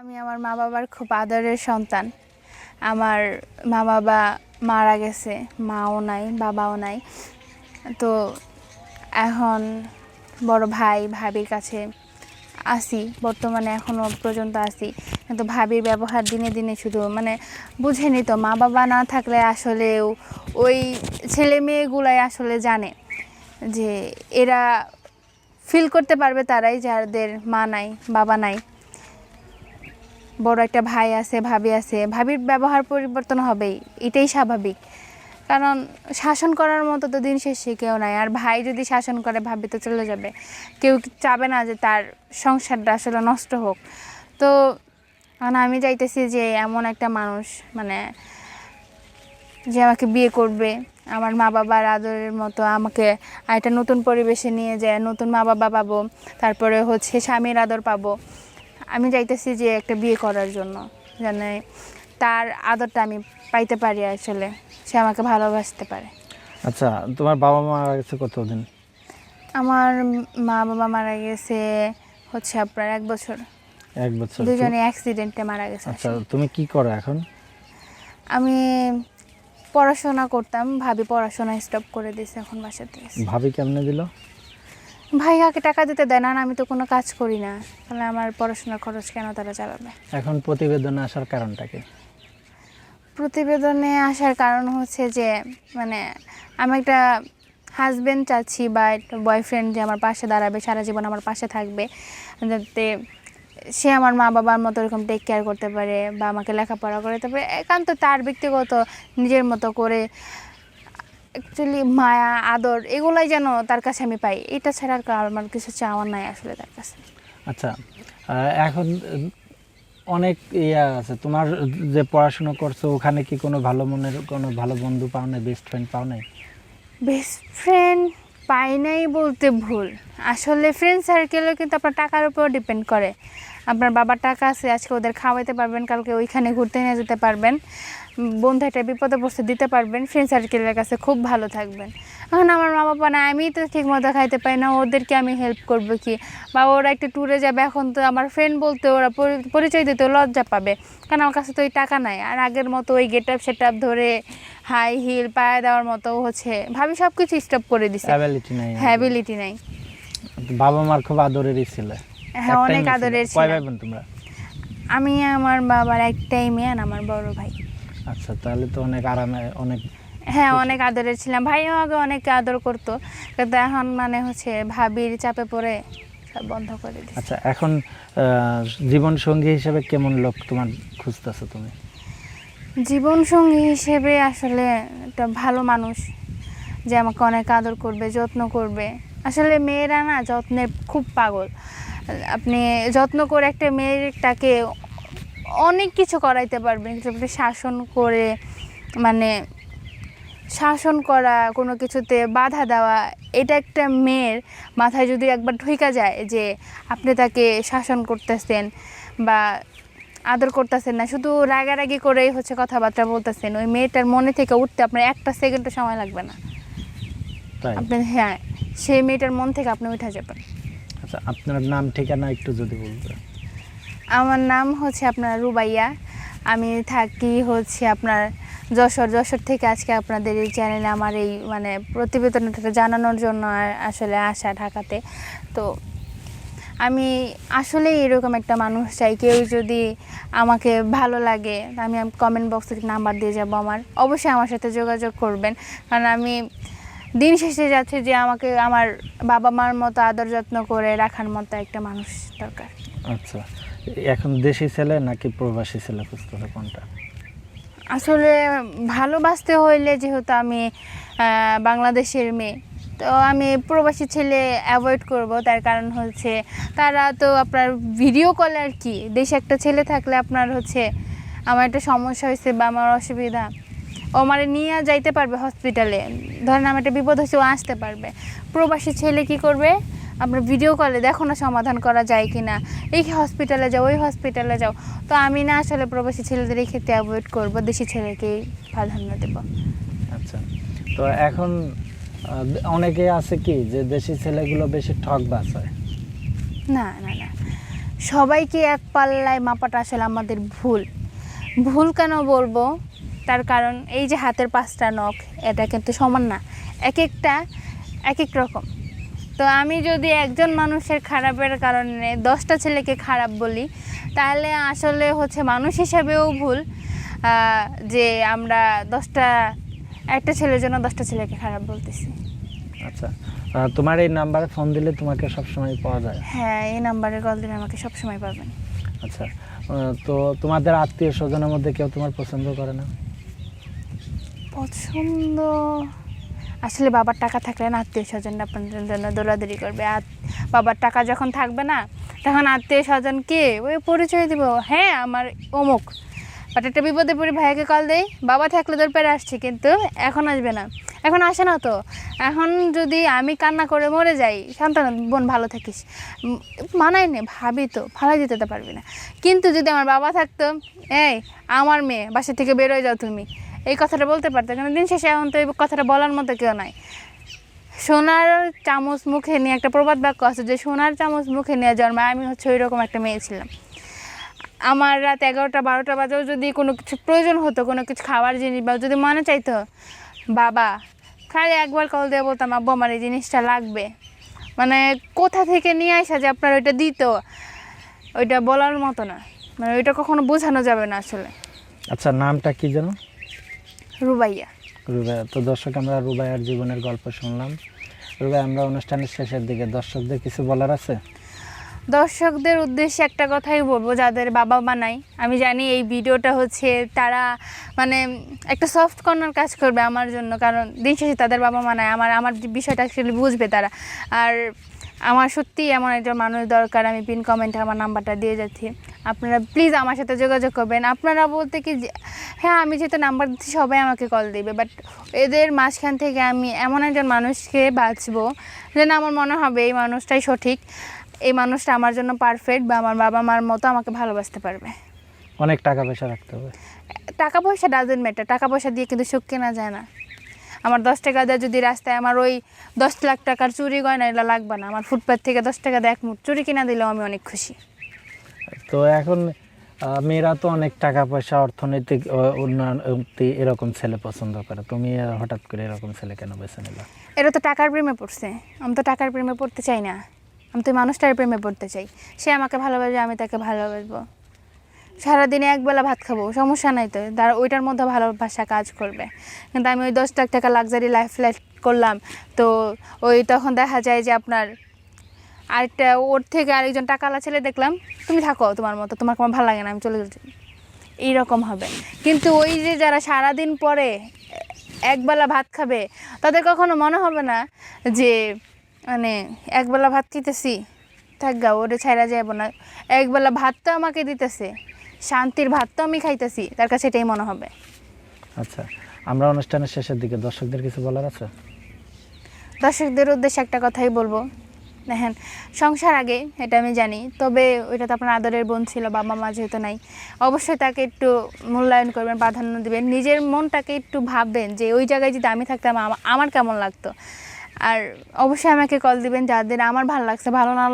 আমি আমার মা বাবার খুব আদরের সন্তান। আমার মা বাবা মারা গেছে, মাও নাই, বাবাও নাই। তো এখন বড় ভাই, ভাবির কাছে আসি, বর্তমানে এখনও পর্যন্ত আসি। কিন্তু ভাবির ব্যবহার দিনে দিনে শুধু মানে বুঝেনি তো মা বাবা না থাকলে আসলেও ওই ছেলে মেয়েগুলাই আসলে জানে যে এরা ফিল করতে পারবে তারাই যাদের মা নাই, বাবা নাই। বড় একটা ভাই আছে, ভাবি আছে, ভাবির ব্যবহার পরিবর্তন হবেই, এটাই স্বাভাবিক। কারণ শাসন করার মতো তো দিন শেষে কেউ নাই, আর ভাই যদি শাসন করে, ভাবি তো চলে যাবে। কেউ চাবে না যে তার সংসারটা আসলে নষ্ট হোক। তো এখন আমি চাইতেছি যে এমন একটা মানুষ মানে যে আমাকে বিয়ে করবে, আমার মা বাবার আদরের মতো, আমাকে একটা নতুন পরিবেশে নিয়ে যায়, নতুন মা বাবা পাবো, তারপরে হচ্ছে স্বামীর আদর পাবো। আমি চাইতেছি যে একটা বিয়ে করার জন্য যেন তার আদরটা আমি পাইতে পারি আসলে সে আমাকে ভালোবাসতে পারে। আচ্ছা তোমার বাবা মা মারা গেছে কতদিন? আমার মা বাবা মারা গেছে হচ্ছে আপনার এক বছর। এক বছর। দুজনে অ্যাক্সিডেন্টে মারা গেছে আচ্ছা তুমি কি করো এখন? আমি পড়াশোনা করতাম ভাবি পড়াশোনা স্টপ করে দিয়েছে এখন বাসাতে আছে। ভাবি কেমনে দিল? ভাই কাকে টাকা দিতে দেয় না আর আমি তো কোনো কাজ করি না। তাহলে আমার পড়াশোনার খরচ কেন তারা চালাবে? এখন প্রতিবেদনে আসার কারণটা কি? প্রতিবেদনে আসার কারণ হচ্ছে যে মানে আমি একটা হাজব্যান্ড চাচ্ছি বা একটা বয়ফ্রেন্ড যে আমার পাশে দাঁড়াবে সারা জীবন আমার পাশে থাকবে। যাতে সে আমার মা বাবার মতো এরকম টেক কেয়ার করতে পারে বা আমাকে লেখাপড়া করতে পারে। একান্ত তার ব্যক্তিগত নিজের মতো করে অ্যাকচুয়ালি মায়া আদর এগুলাই যেন তার কাছে আমি পাই। এটা ছাড়া আর আমার কিছু চাওয়ার নাই আসলে তার কাছে। আচ্ছা এখন অনেক ইয়া আছে। তোমার যে পড়াশোনা করছ ওখানে কি কোনো ভালো মনের কোনো ভালো বন্ধু পাও নাই বেস্ট ফ্রেন্ড পাও নাই? বেস্ট ফ্রেন্ড পাই নাই বলতে ভুল। আসলে ফ্রেন্ড সার্কেলও কিন্তু আপনার টাকার উপর ডিপেন্ড করে। আপনার বাবার টাকা আছে আজকে ওদের খাওয়াইতে পারবেন কালকে ওইখানে ঘুরতে নিয়ে যেতে পারবেন। বন্ধু একটা বিপদে পড়তে দিতে পারবেন। ফ্রেন্ড সার্কেলের কাছে খুব ভালো থাকবেন। এখন আমার মা বাবা না আমি তো ঠিক মতো খাইতে পারি না ওদেরকে আমি হেল্প করব কি? বা ওরা একটা ট্যুরে যাবে এখন তো আমার ফ্রেন্ড বলতে ওরা পরিচয় দিতে লজ্জা পাবে। কারণ আমার কাছে তো ওই টাকা নাই আর আগের মতো ওই গেট আপ সেট আপ ধরে হাই হিল পায়ে দেওয়ার মতো হচ্ছে ভাবি সব কিছু স্টপ করে দিছে। অ্যাবিলিটি নাই হ্যাবিলিটি নাই। বাবা মার খুব আদরেরই ছিল। হ্যাঁ অনেক আদরের কয় ভাই বোন তোমরা? আমি আমার বাবার একটাই মেয়ে আর আমার বড় ভাই। আচ্ছা তাহলে তো অনেক আরামে অনেক হ্যাঁ অনেক আদরের ছিলাম। ভাইও আগে অনেক আদর করতো কিন্তু এখন মানে হচ্ছে ভাবির চাপে পড়ে সব বন্ধ করে দিচ্ছে আচ্ছা এখন জীবন সঙ্গী হিসেবে কেমন লোক তোমার খুঁজতেছো তুমি? জীবন সঙ্গী হিসেবে আসলে একটা ভালো মানুষ যে আমাকে অনেক আদর করবে যত্ন করবে। আসলে মেয়েরা না যত্নে খুব পাগল। আপনি যত্ন করে একটা মেয়েটাকে অনেক কিছু করাইতে পারবেন আপনি শাসন করে মানে শাসন করা কোনো কিছুতে বাধা দেওয়া এটা একটা মেয়ের মাথায় যদি একবার ঢুইকা যায় যে আপনি তাকে শাসন করতেছেন বা আদর করতেছেন না শুধু রাগারাগি করেই হচ্ছে কথাবার্তা বলতেছেন ওই মেয়েটার মনে থেকে উঠতে আপনার একটা সেকেন্ডও সময় লাগবে না। আপনি হ্যাঁ সেই মেয়েটার মন থেকে আপনি উঠে যাবেন। আচ্ছা আপনার নাম ঠিকানা একটু যদি বলতে আমার নাম হচ্ছে আপনার রুবাইয়া। আমি থাকি হচ্ছে আপনার যশোর। যশোর থেকে আজকে আপনাদের এই চ্যানেলে আমার এই মানে প্রতিবেদনটা জানানোর জন্য আসলে আসা ঢাকাতে। তো আমি আসলে এরকম একটা মানুষ চাই, কেউ যদি আমাকে ভালো লাগে, আমি কমেন্ট বক্সে নাম্বার দিয়ে যাব আমার। অবশ্যই আমার সাথে যোগাযোগ করবেন। কারণ আমি দিন শেষে যাচ্ছে যে আমাকে আমার বাবা মার মতো আদর যত্ন করে রাখার মতো একটা মানুষ দরকার। আচ্ছা। এখন দেশি ছেলে নাকি প্রবাসী ছেলে খুঁজতেছো কোনটা? আসলে ভালোবাসতে হইলে যেহেতু আমি বাংলাদেশের মেয়ে, তো আমি প্রবাসী ছেলে অ্যাভয়েড করব। তার কারণ হচ্ছে তারা তো আপনার ভিডিও কল আর কি, দেশে একটা ছেলে থাকলে আপনার হচ্ছে আমার একটা সমস্যা হয়েছে বা আমার অসুবিধা। ও আমার নিয়ে যাইতে পারবে হসপিটালে ধরেন আমার একটা বিপদ হচ্ছে ও আসতে পারবে। প্রবাসী ছেলে কি করবে? আপনার ভিডিও কলে দেখো না সমাধান করা যায় কি না এই হসপিটালে যাও ওই হসপিটালে যাও। তো আমি না আসলে প্রবাসী ছেলেদের এই ক্ষেত্রে অ্যাভয়েড করব দেশি ছেলেকেই প্রাধান্য দেবো। আচ্ছা। তো এখন অনেকে আছে কি যে দেশি ছেলেগুলো বেশি ঠক বাস হয় না না না। সবাইকে এক পাল্লায় মাপাটা আসলে আমাদের ভুল। ভুল কেন বলব? তার কারণ এই যে হাতের পাঁচটা নখ এটা কিন্তু সমান না। এক একটা এক এক রকম। তো আমি যদি একজন মানুষের খারাপের কারণে দশটা ছেলেকে খারাপ বলি তাহলে আসলে হচ্ছে মানুষ হিসাবেও ভুল যে আমরা দশটা একটা ছেলের জন্য দশটা ছেলেকে খারাপ বলতেছি। আচ্ছা তোমার এই নাম্বারে ফোন দিলে তোমাকে সবসময় পাওয়া যায়? হ্যাঁ এই নাম্বারে কল দিলে আমাকে সবসময় পাবেন। আচ্ছা তো তোমাদের আত্মীয় স্বজনের মধ্যে কেউ তোমার পছন্দ করে না? পছন্দ আসলে বাবার টাকা থাকলে না আত্মীয় স্বজনরা আপনাদের জন্য দৌড়াদৌড়ি করবে। আর বাবার টাকা যখন থাকবে না, তখন আত্মীয় স্বজন কে? ওই পরিচয় দিব। হ্যাঁ আমার অমুক। বাট একটা বিপদে পড়ে ভাইয়াকে কল দেই। বাবা থাকলে তোর পেরে আসছে, কিন্তু এখন আসবে না। এখন আসে না তো। এখন যদি আমি কান্না করে মরে যাই সন্তান বোন, ভালো থাকিস। মানায় নে, ভাবি তো ফালাই দিতে তো পারবি না। কিন্তু যদি আমার বাবা থাকতো, এই, আমার মেয়ে, বাসা থেকে বেরোয় যাও তুমি। এই কথাটা বলতে পারতো কারণ দিন শেষে এখন তো এই কথাটা বলার মতো কেউ নাই। সোনার চামচ মুখে নিয়ে একটা প্রবাদ বাক্য আছে যে, সোনার চামচ মুখে নিয়ে জন্মায়, আমি হচ্ছে ওই রকম একটা মেয়ে ছিলাম। আমার রাত এগারোটা, বারোটা বাজেও যদি কোনো কিছু প্রয়োজন হতো, কোনো কিছু খাওয়ার জিনিস বা যদি মনে চাইতো, বাবা, খালি একবার কল দিয়ে বলতাম, আব্বু, আমার এই জিনিসটা লাগবে। মানে কোথা থেকে নিয়ে আসা যে আপনার ওইটা দিত? ওইটা বলার মতো না। মানে ওইটা কখনো বোঝানো যাবে না আসলে। আচ্ছা নামটা কি যেন? রুবাইয়া। রুবাইয়া তো দর্শক আমরা রুবাইয়ার জীবনের গল্প শুনলাম। রুবাই আমরা অনুষ্ঠানের শেষের দিকে দর্শকদের কিছু বলার আছে? দর্শকদের উদ্দেশ্যে একটা কথাই বলব যাদের বাবা মা নাই। আমি জানি এই ভিডিওটা হচ্ছে তারা মানে একটা সফট কর্নার কাজ করবে আমার জন্য কারণ দিন শেষে তাদের বাবা মা নাই। আমার আমার বিষয়টা অ্যাকচুয়ালি বুঝবে তারা। আর আমার সত্যিই এমন একজন মানুষ দরকার আমি পিন কমেন্টে আমার নাম্বারটা দিয়ে যাচ্ছি। আপনারা প্লিজ আমার সাথে যোগাযোগ করবেন। আপনারা বলতে কি হ্যাঁ আমি যেহেতু নাম্বার দিচ্ছি সবাই আমাকে কল দিবে। বাট এদের মাঝখান থেকে আমি এমন একজন মানুষকে বাঁচবো যেন আমার মনে হবে এই মানুষটাই সঠিক। এই মানুষটা আমার জন্য পারফেক্ট বা আমার বাবা মার মতো আমাকে ভালোবাসতে পারবে। অনেক টাকা পয়সা রাখতে হবে। টাকা পয়সা ডাজেন্ট ম্যাটার টাকা পয়সা দিয়ে কিন্তু সুখ কেনা যায় না। আমার দশ টাকা দেয় যদি রাস্তায় আমার ওই দশ লাখ টাকার চুরি গয়না এগুলো লাগবে না। আমার ফুটপাথ থেকে দশ টাকা দেয় এক মুঠ চুরি কিনা দিলেও আমি অনেক খুশি। তো এখন মেয়েরা তো অনেক টাকা পয়সা অর্থনৈতিক উন্নয়ন এরকম ছেলে পছন্দ করে। তুমি হঠাৎ করে এরকম ছেলে কেন বেছে নিলা? এরা তো টাকার প্রেমে পড়ছে। আমি তো টাকার প্রেমে পড়তে চাই না। আমি তো মানুষটার প্রেমে পড়তে চাই। সে আমাকে ভালোবাসবে আমি তাকে ভালোবাসবো। সারাদিনে একবেলা ভাত খাব, সমস্যা নাই তো। তার ওইটার মধ্যে ভালোবাসা কাজ করবে। কিন্তু আমি ওই দশ লাখ টাকা লাক্সারি লাইফ লাইফ করলাম, তো ওই তখন দেখা যায় যে আপনার আরেকটা ওর থেকে আরেকজন টাকাওয়ালা ছেলে দেখলাম, তুমি থাকো তোমার মতো, তোমার আমার ভালো লাগে না, আমি চলে যাচ্ছি। এইরকম হবে। কিন্তু ওই যে যারা সারাদিন পরে একবেলা ভাত খাবে, তাদের কখনো মনে হবে না যে মানে একবেলা ভাত খেতেছি, থাক গা, ওরে ছাইরা যাব না। একবেলা ভাত তো আমাকে দিতেছে। শান্তির ভাত তো আমি খাইতেছি তার কাছে এটাই মনে হবে। আচ্ছা আমরা অনুষ্ঠানের শেষের দিকে দর্শকদের কিছু বলার আছে? দর্শকদের উদ্দেশ্যে একটা কথাই বলব। দেখেন সংসার আগে এটা আমি জানি তবে ওইটা তো আপনার আদরের বোন ছিল বাবা মা যেহেতু নাই অবশ্যই তাকে একটু মূল্যায়ন করবেন প্রাধান্য দিবেন নিজের মনটাকে একটু ভাববেন যে ওই জায়গায় যদি আমি থাকতাম আমার কেমন লাগতো? আর অবশ্যই আমাকে কল দিবেন যাদের আমার ভালো লাগছে ভালো না